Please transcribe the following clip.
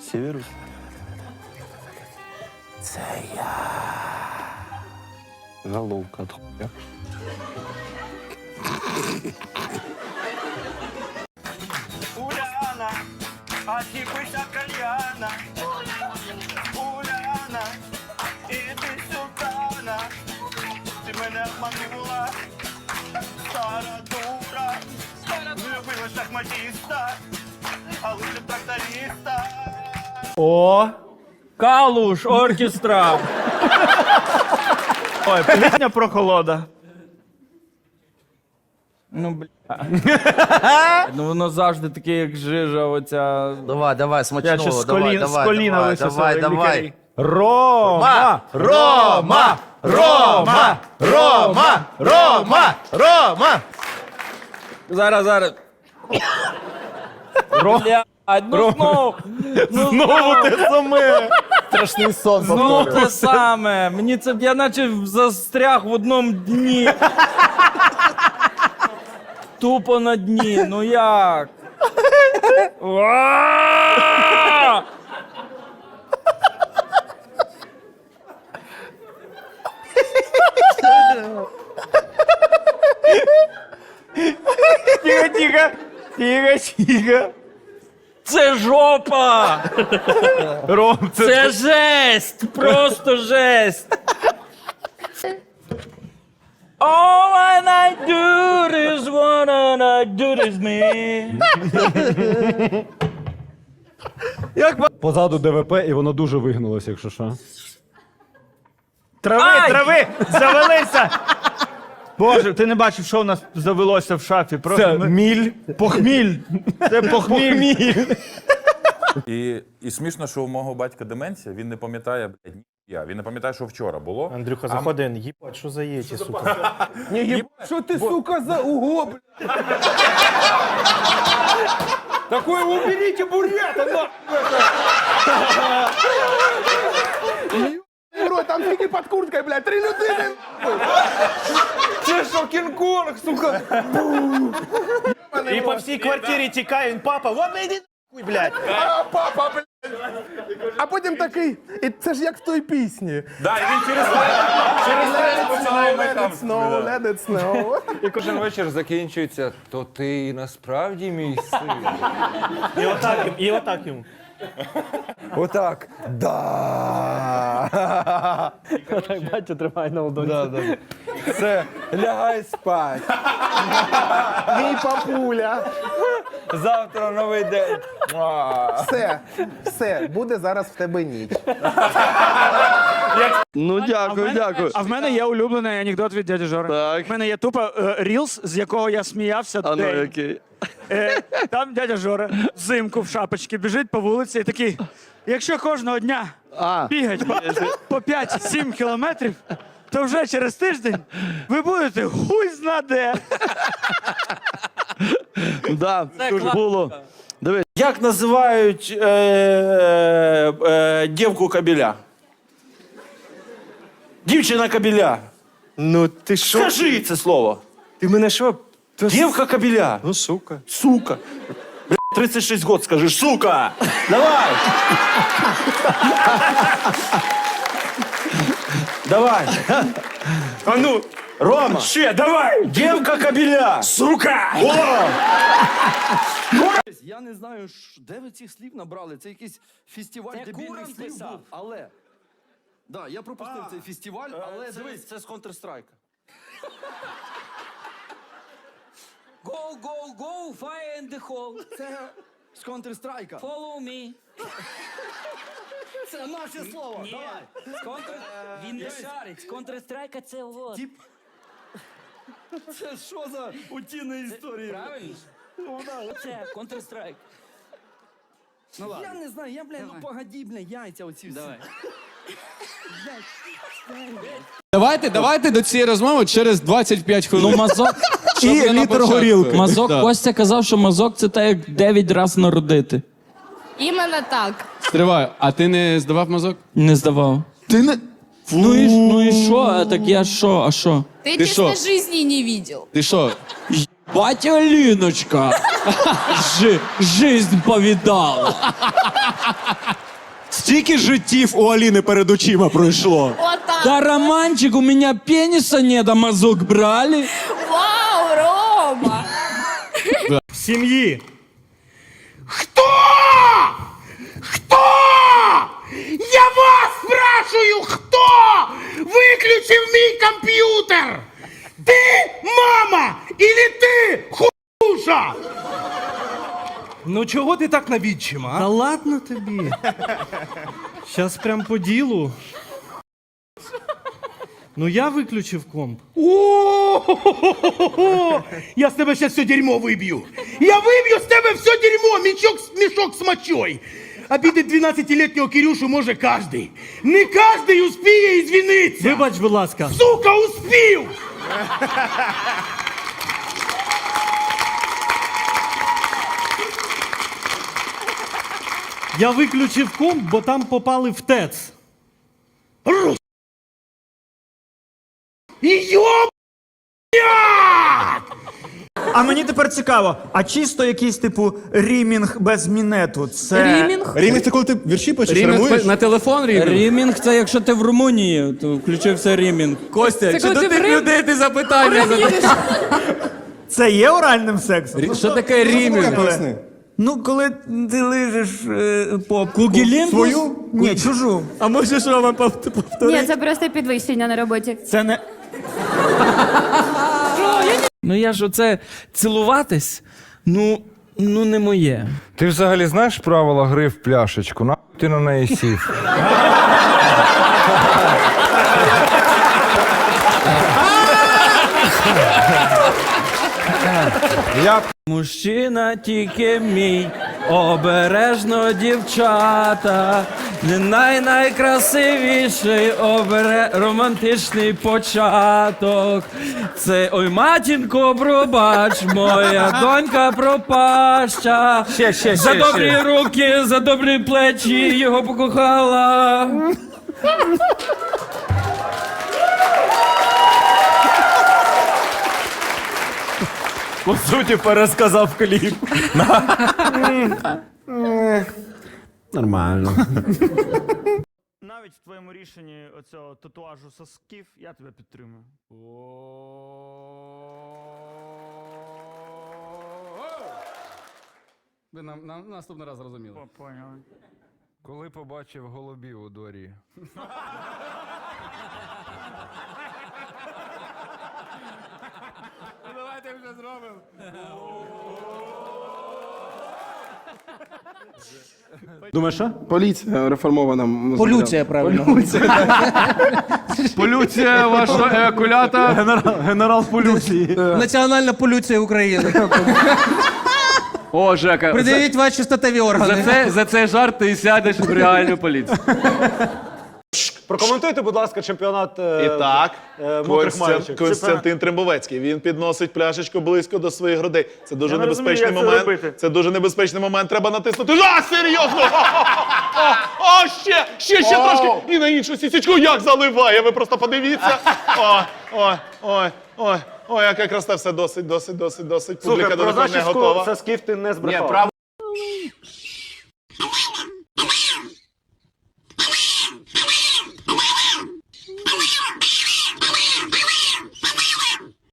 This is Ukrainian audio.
Сіверус. Це я. Головка от хуя. Уляна, а ти пися кальяна. Уляна, іди сюди. Ти мене обманула, стара дура. Влюбила шахматиста, а лучше тракториста. О! Калуш, оркестра. Ой, пісня про холода. Ну, бля. ну воно завжди таке, як жижа, оця. Давай, давай, Я смачного, щас з давай, колін, з давай, коліна давай, висосав, давай, як давай. лікарі. Рома! Рома! Рома! Рома! Рома! Рома! Зараз, зараз. Бля, ну знов. Ну, Знову те саме. Страшний сон Знову те саме. Мені це я наче застряг в одному дні. Тупо на дні. Ну як? А! Тихо, тихо. Тихо, тихо. Це жопа! Ром, це, Це жесть! Просто жесть! All I do is what I do is me. Позаду ДВП, і воно дуже вигнулося, якщо що. Трави, Ай! трави, завелися. Боже, ти не бачив, що у нас завелося в шафі. Просто Це ми- міль. Похміль. Це похміль. І, і смішно, що у мого батька деменція, він не пам'ятає, блядь, ніхуя. Він не пам'ятає, що вчора було. Андрюха заходить, їбать, що за єті, сука. Що ти, сука, за уго, блядь? Такое уберите бурята, на! Там тільки під курткою, блядь, три людини. Це що, Кінг-Конг, сука? І по всій квартирі тікає, він папа, ладно, іди нахуй, блядь. А, папа, блядь. А потім такий, і це ж як в той пісні. Да, і він через через те починає Let it snow, let it snow. І кожен вечір закінчується, то ти насправді мій син. І отак, їм- і отак йому. Отак. Да. Так батя тримає на. Да, да. Все, лягай спать. Мій папуля. Завтра новий день. Муа. Все, все, буде зараз в тебе ніч. Ну, дякую, дякую. А в мене є улюблений анекдот від дяді Жори. Так. В мене є тупо е, рілс, з якого я сміявся А ну день. який. Е, там дядя Жора взимку в шапочці біжить по вулиці і такий. Якщо кожного дня А, бігать по, по 5-7 кілометрів, то вже через тиждень ви будете хуй зна де. да, було. Диви, Як називають е, е, дівку кабіля? Дівчина кабіля. Ну ти що? Скажи це слово. Ти мене що? Дівка кабіля. Ну, сука. Сука. Бля, 36 год скажи, сука! Давай! Давай! А ну, Рома! ще, давай. Дівка кабіля! Сука! Я не знаю, ш- де ви цих слів набрали. Це якийсь фестиваль дебільних слів був, але. Да, я пропустив цей фестиваль, але дивись. Це з Counter-Strike. Go, go, go, fire in the hole. Це з Counter-Strike. Follow me. Це наше слово. Ні, Давай. з контр... він не шарить. З Counter-Strike це вот. Тіп. Це що за утіна історія? Правильно? Це Counter-Strike. Ну ладно. Я не знаю, я, бля, ну погоді, бля, яйця оці всі. Давай. Давайте, давайте до цієї розмови через 25 хвилин. Ну, мазок. І літр горілки. Мазок Да. Костя казав, що мазок це так, як 9 разів народити. Іменно так. Стривай, а ти не здавав мазок? Не здавав. Ти не. Ну і, ну і що? А так я що? А що? Ти, Ти чесно що? жизни не видел. Ти що? Батя Ліночка. Жи, жизнь повідала. Стільки життів у Аліни перед очима пройшло. Отак. Да романчик, у меня пениса нет, а мазок брали. Сім'ї. Хто? Хто? Я вас спрашиваю, хто виключив мій комп'ютер? Ти, мама, или ти, хуша? Ну чого ти так на відчима? Та ладно тобі. Щас прям по ділу. Ну я виключив комп. О, я з тебе сейчас все дерьмо виб'ю. Я виб'ю з тебе все дерьмо, мішок, мішок з мочой. Обідати 12-літнього Кирюшу може кожний. Не кожний успіє і звіниться. Вибач, будь ласка. Сука, успів! Я виключив комп, бо там попали в ТЕЦ. Рус. Йоб! А мені тепер цікаво, а чисто якийсь типу рімінг без мінету. Це Рімінг? Рімінг це коли ти вірші пишеш, римуєш? на телефон рімінг? Рімінг це якщо ти в Румунії, то включився рімінг. Костя, Це чи коли до ти тих Рим- людей ти запитання це є оральним сексом? Що таке рімінг? Поясни. Ну, коли ти лижеш е, попку. Кугелін? Свою? Ні, чужу. А може що вам повторити? Ні, це просто підвищення на роботі. Це не. Ну я ж оце цілуватись, ну, ну не моє. Ти взагалі знаєш правила гри в пляшечку? На ти на неї сів. Я Мужчина тільки мій, обережно дівчата, не най найкрасивіший обере романтичний початок. Це ой, матінко, пробач, моя донька пропаща. Ще, ще, за добрі ще. руки, за добрі плечі його покохала. По суті, пересказав кліп. Нормально. Навіть в твоєму рішенні оцього татуажу сосків я тебе підтримую. Ви нам на наступний раз зрозуміли. О, поняли. коли побачив голубів у дворі. Давайте вже зробимо. Думаєш, що? Поліція реформована. Полюція, правильно. Полюція ваша еякулята. Генерал, генерал поліції. Національна полюція України. О, Жека, Придивіть ваші статеві органи. це, за цей жарт ти сядеш в реальну поліцію. Прокоментуйте, будь ласка, чемпіонат. І так, е, мокрих. Константин Трембовецький. Він підносить пляшечку близько до своїх грудей. Це дуже Я не розумію, небезпечний як це момент. робити. Це дуже небезпечний момент. Треба натиснути. А, серйозно! О, ще, ще, ще трошки. І на іншу сісічку як заливає. Ви просто подивіться. О, ой, ой, ой. Ой, яка краса, все досить, досить, досить, досить. Публіка до такого не готова. скіф ти не Ні, збрехав.